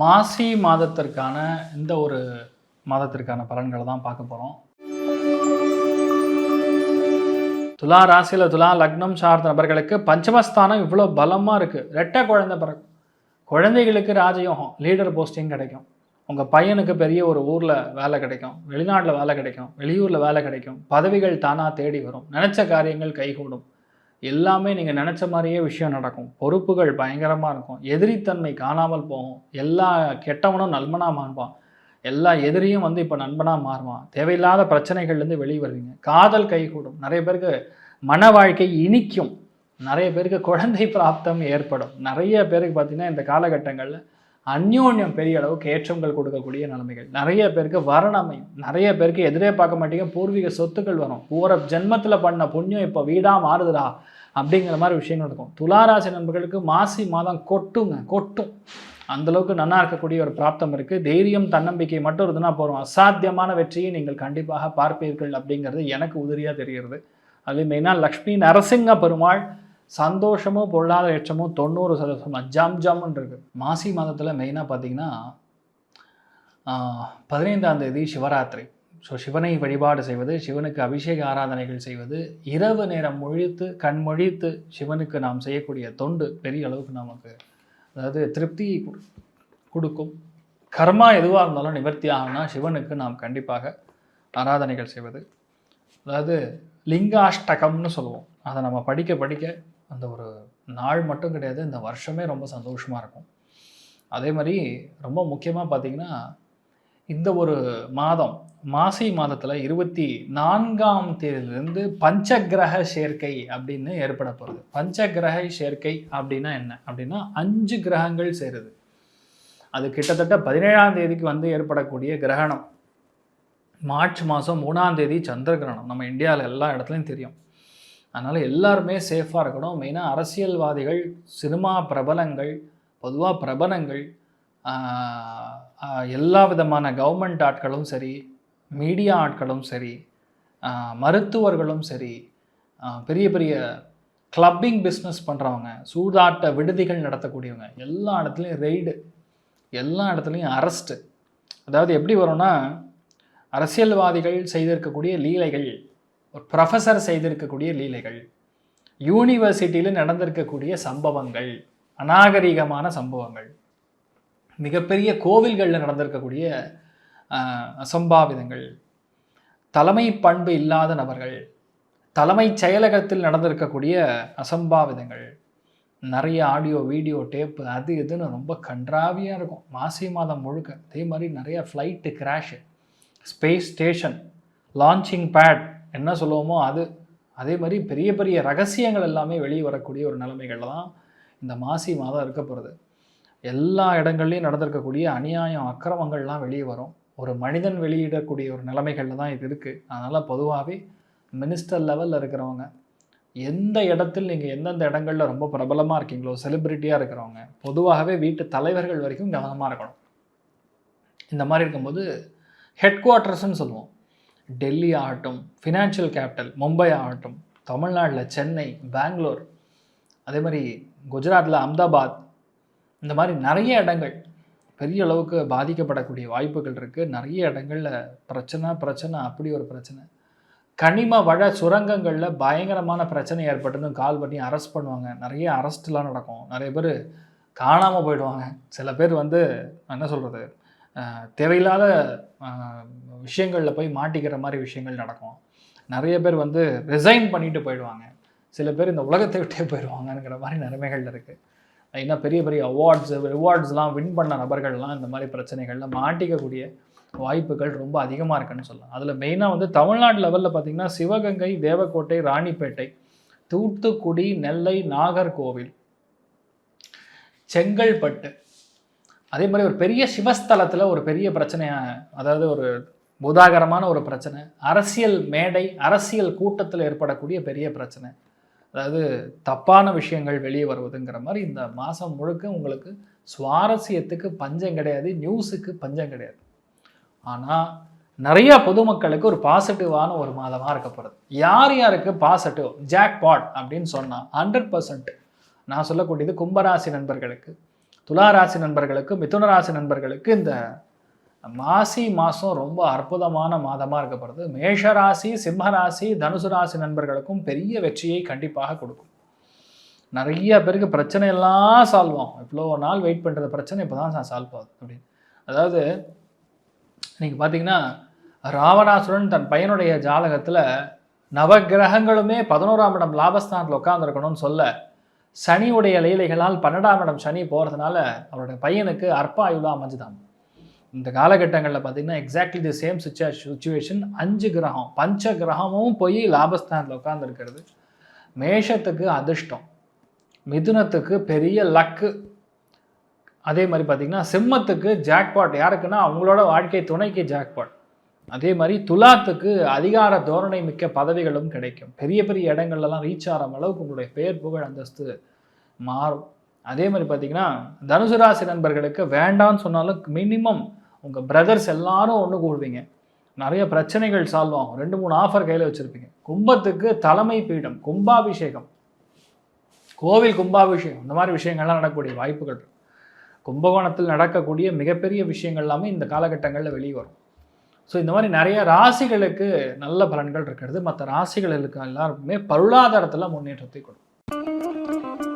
மாசி மாதத்திற்கான இந்த ஒரு மாதத்திற்கான பலன்களை தான் பார்க்க போகிறோம் துலா ராசியில் துலா லக்னம் சார்ந்த நபர்களுக்கு பஞ்சமஸ்தானம் இவ்வளோ பலமாக இருக்குது ரெட்டை குழந்தை பிறக்கும். குழந்தைகளுக்கு ராஜயோகம் லீடர் போஸ்டிங் கிடைக்கும். உங்கள் பையனுக்கு பெரிய ஒரு ஊரில் வேலை கிடைக்கும். வெளிநாட்டில் வேலை கிடைக்கும். வெளியூரில் வேலை கிடைக்கும். பதவிகள் தானாக தேடி வரும். நினச்ச காரியங்கள் கைகூடும். எல்லாமே நீங்கள் நினச்ச மாதிரியே விஷயம் நடக்கும். பொறுப்புகள் பயங்கரமாக இருக்கும். எதிரித்தன்மை காணாமல் போகும். எல்லா கெட்டவனும் நண்பனாக மாறுவான். எல்லா எதிரியும் வந்து இப்போ நண்பனாக மாறுவான். தேவையில்லாத பிரச்சனைகள்லேருந்து வெளியே வருவீங்க. காதல் கைகூடும். நிறைய பேருக்கு மன வாழ்க்கை இனிக்கும். நிறைய பேருக்கு குழந்தை பிராப்தம் ஏற்படும். நிறைய பேருக்கு பார்த்தீங்கன்னா இந்த காலகட்டங்களில் அந்யோன்யம் பெரிய அளவுக்கு ஏற்றங்கள் கொடுக்கக்கூடிய நிலைமைகள். நிறைய பேருக்கு வரணமை நிறைய பேருக்கு எதிரே பார்க்க மாட்டீங்க பூர்வீக சொத்துக்கள் வரும். போகிற ஜென்மத்தில் பண்ண புண்ணியம் இப்போ வீடாக மாறுதுடா அப்படிங்கிற மாதிரி விஷயங்கள் இருக்கும். துளாராசி நண்பர்களுக்கு மாசி மாதம் கொட்டுங்க கொட்டும். அந்தளவுக்கு நல்லா இருக்கக்கூடிய ஒரு பிராப்தம் இருக்குது தைரியம் தன்னம்பிக்கை மட்டும் இருந்ததுன்னா போகிறோம் அசாத்தியமான வெற்றியை நீங்கள் கண்டிப்பாக பார்ப்பீர்கள் அப்படிங்கிறது எனக்கு உதிரியாக தெரிகிறது. அது மெயினாக லக்ஷ்மி நரசிங்க பெருமாள் சந்தோஷமும் பொருளாதார ஏற்றமும் தொண்ணூறு சதவீதம் ஜாம் ஜம்னு இருக்குது மாசி மாதத்தில் மெயினாக பார்த்தீங்கன்னா பதினைந்தாம் தேதி சிவராத்திரி. ஸோ சிவனை வழிபாடு செய்வது சிவனுக்கு அபிஷேக ஆராதனைகள் செய்வது இரவு நேரம் முழித்து கண்மொழித்து சிவனுக்கு நாம் செய்யக்கூடிய தொண்டு பெரிய அளவுக்கு நமக்கு அதாவது திருப்தி கொடுக்கும். கர்மா எதுவாக இருந்தாலும் நிவர்த்தி ஆகணும்னா சிவனுக்கு நாம் கண்டிப்பாக ஆராதனைகள் செய்வது. அதாவது லிங்காஷ்டகம்னு சொல்லுவோம். அதை நம்ம படிக்க படிக்க அந்த ஒரு நாள் மட்டும் கிடையாது இந்த வருஷமே ரொம்ப சந்தோஷமாக இருக்கும். அதே மாதிரி ரொம்ப முக்கியமாக பார்த்தீங்கன்னா இந்த ஒரு மாதம் மாசி மாதத்தில் இருபத்தி நான்காம் தேதியிலிருந்து பஞ்சகிரக சேர்க்கை அப்படின்னு ஏற்பட போகிறது பஞ்சகிரக சேர்க்கை அப்படின்னா என்ன? அப்படின்னா அஞ்சு கிரகங்கள் சேருது. அது கிட்டத்தட்ட பதினேழாம் தேதிக்கு வந்து ஏற்படக்கூடிய கிரகணம். மார்ச் மாதம் மூணாம் தேதி சந்திர கிரகணம் நம்ம இந்தியாவில் எல்லா இடத்துலையும் தெரியும். அதனால் எல்லாருமே சேஃபாக இருக்கணும். மெயினாக அரசியல்வாதிகள் சினிமா பிரபலங்கள் பொதுவாக பிரபலங்கள் எல்லா விதமான கவர்மெண்ட் ஆட்களும் சரி மீடியா ஆட்களும் சரி மருத்துவர்களும் சரி பெரிய பெரிய கிளப்பிங் பிஸ்னஸ் பண்ணுறவங்க சூதாட்ட விடுதிகள் நடத்தக்கூடியவங்க எல்லா இடத்துலையும் ரெய்டு எல்லா இடத்துலையும் அரெஸ்ட்டு அதாவது எப்படி வரும்னா அரசியல்வாதிகள் செய்திருக்கக்கூடிய லீலைகள் ஒரு ப்ரொஃபஸர் செய்திருக்கக்கூடிய லீலைகள் யூனிவர்சிட்டியில் நடந்திருக்கக்கூடிய சம்பவங்கள் அநாகரிகமான சம்பவங்கள் மிகப்பெரிய கோவில்களில் நடந்திருக்கக்கூடிய அசம்பாவிதங்கள் தலைமை பண்பு இல்லாத நபர்கள் தலைமைச் செயலகத்தில் நடந்திருக்கக்கூடிய அசம்பாவிதங்கள் நிறைய ஆடியோ வீடியோ டேப்பு அது இதுன்னு ரொம்ப கன்றாவியாக இருக்கும். மாசி மாதம் முழுக்க. அதே மாதிரி நிறைய flight crash space station launching pad என்ன சொல்லுவோமோ அது அதே மாதிரி பெரிய பெரிய ரகசியங்கள் எல்லாமே வெளியே வரக்கூடிய ஒரு நிலைமைகள் தான் இந்த மாசி மாதம் இருக்க போகிறது எல்லா இடங்கள்லையும் நடந்திருக்கக்கூடிய அநியாயம் அக்கிரமங்கள்லாம் வெளியே வரும். ஒரு மனிதன் வெளியிடக்கூடிய ஒரு நிலைமைகளில் தான் இது இருக்குது அதனால் பொதுவாகவே மினிஸ்டர் லெவலில் இருக்கிறவங்க எந்த இடத்தில் நீங்கள் எந்தெந்த இடங்களில் ரொம்ப பிரபலமாக இருக்கீங்களோ செலிப்ரிட்டியாக இருக்கிறவங்க பொதுவாகவே வீட்டு தலைவர்கள் வரைக்கும் கவனமாக இருக்கணும். இந்த மாதிரி இருக்கும்போது ஹெட் குவார்ட்டர்ஸ்னு சொல்லுவோம். டெல்லி ஆகட்டும் ஃபினான்ஷியல் கேபிட்டல் மும்பை ஆகட்டும் தமிழ்நாட்டில் சென்னை பெங்களூர் அதே மாதிரி குஜராத்தில் அஹமதாபாத் இந்த மாதிரி நிறைய இடங்கள் பெரிய அளவுக்கு பாதிக்கப்படக்கூடிய வாய்ப்புகள் இருக்குது நிறைய இடங்களில் பிரச்சனை பிரச்சனை அப்படி ஒரு பிரச்சனை. கனிம வள சுரங்கங்களில் பயங்கரமான பிரச்சனை ஏற்பட்டதும் கால் பண்ணி அரெஸ்ட் பண்ணுவாங்க. நிறைய அரெஸ்ட்லாம் நடக்கும். நிறைய பேர் காணாமல் போயிடுவாங்க. சில பேர் வந்து என்ன சொல்கிறது தேவையில்லாத விஷயங்களில் போய் மாட்டிக்கிற மாதிரி விஷயங்கள் நடக்கும். நிறைய பேர் வந்து ரிசைன் பண்ணிட்டு போயிடுவாங்க. சில பேர் இந்த உலகத்தை விட்டே போயிடுவாங்கங்கிற மாதிரி நிலைமைகள் இருக்குது ஏன்னா பெரிய பெரிய அவார்ட்ஸ் ரிவார்ட்ஸ்லாம் வின் பண்ண நபர்கள்லாம் இந்த மாதிரி பிரச்சனைகளில் மாட்டிக்கக்கூடிய வாய்ப்புகள் ரொம்ப அதிகமாக இருக்குன்னு சொல்லலாம். அதில் மெயினாக வந்து தமிழ்நாடு லெவலில் பார்த்திங்கன்னா சிவகங்கை தேவக்கோட்டை ராணிப்பேட்டை தூத்துக்குடி நெல்லை நாகர்கோவில் செங்கல்பட்டு. அதே மாதிரி ஒரு பெரிய சிவஸ்தலத்தில் ஒரு பெரிய பிரச்சனையாக அதாவது ஒரு உதாகரமான ஒரு பிரச்சனை. அரசியல் மேடை அரசியல் கூட்டத்தில் ஏற்படக்கூடிய பெரிய பிரச்சனை. அதாவது தப்பான விஷயங்கள் வெளியே வருவதுங்கிற மாதிரி இந்த மாதம் முழுக்க உங்களுக்கு சுவாரஸ்யத்துக்கு பஞ்சம் கிடையாது நியூஸுக்கு பஞ்சம் கிடையாது. ஆனால் நிறையா பொதுமக்களுக்கு ஒரு பாசிட்டிவான ஒரு மாதமாக இருக்க போகிறது யார் யாருக்கு பாசிட்டிவ் ஜாக் பாட் அப்படின்னு சொன்னால் ஹண்ட்ரட் பர்சன்ட் நான் சொல்லக்கூடியது கும்பராசி நண்பர்களுக்கு துலா ராசி நண்பர்களுக்கு மிதுன ராசி நண்பர்களுக்கு இந்த மாசி மாதம் ரொம்ப அற்புதமான மாதமாக இருக்கப்படுது மேஷராசி சிம்மராசி தனுசு ராசி நண்பர்களுக்கும் பெரிய வெற்றியை கண்டிப்பாக கொடுக்கும். நிறைய பேருக்கு பிரச்சனை எல்லாம் சால்வ் ஆகும். இவ்வளோ நாள் வெயிட் பண்ணுற பிரச்சனை இப்போ தான் சால்வ் ஆகுது அப்படின்னு. அதாவது நீங்கள் பார்த்தீங்கன்னா ராவணாசுரன் தன் பையனுடைய ஜாதகத்தில் நவகிரகங்களுமே பதினோராம் இடம் லாபஸ்தானத்தில் உட்காந்துருக்கணும்னு சொல்ல சனியுடைய லீலைகளால் பன்னெண்டாம் இடம் சனி போகிறதுனால அவருடைய பையனுக்கு அற்ப ஆயுளாக அமைஞ்சுதான் இந்த காலகட்டங்களில் பார்த்தீங்கன்னா exactly the same situ situation அஞ்சு கிரகம் பஞ்ச கிரகமும் போய் லாபஸ்தானத்தில் உட்காந்துருக்கிறது மேஷத்துக்கு அதிர்ஷ்டம் மிதுனத்துக்கு பெரிய லக்கு அதே மாதிரி பார்த்தீங்கன்னா சிம்மத்துக்கு ஜாக்பாட் யாருக்குன்னா அவங்களோட வாழ்க்கை துணைக்கு ஜாக்பாட் அதே மாதிரி துலாத்துக்கு அதிகார தோரணை மிக்க பதவிகளும் கிடைக்கும். பெரிய பெரிய இடங்கள்லாம் ரீச் ஆகிற அளவுக்கு உங்களுடைய பெயர் புகழ் அந்தஸ்து மாறும். அதே மாதிரி பார்த்தீங்கன்னா தனுசு ராசி நண்பர்களுக்கு வேண்டாம்னு சொன்னாலும் மினிமம் உங்கள் பிரதர்ஸ் எல்லாரும் ஒன்று கூடுவீங்க. நிறைய பிரச்சனைகள் சால்வ் ஆகும். ரெண்டு மூணு ஆஃபர் கையில் வச்சுருப்பீங்க. கும்பத்துக்கு தலைமை பீடம் கும்பாபிஷேகம். கோவில் கும்பாபிஷேகம். இந்த மாதிரி விஷயங்கள்லாம் நடக்கக்கூடிய வாய்ப்புகள் கும்பகோணத்தில் நடக்கக்கூடிய மிகப்பெரிய விஷயங்கள் எல்லாமே இந்த காலகட்டங்களில் வெளியே வரும். ஸோ இந்த மாதிரி நிறைய ராசிகளுக்கு நல்ல பலன்கள் இருக்கிறது. மற்ற ராசிகளுக்கு எல்லாருக்குமே பொருளாதாரத்தில் முன்னேற்றத்தை கொடுக்கும்.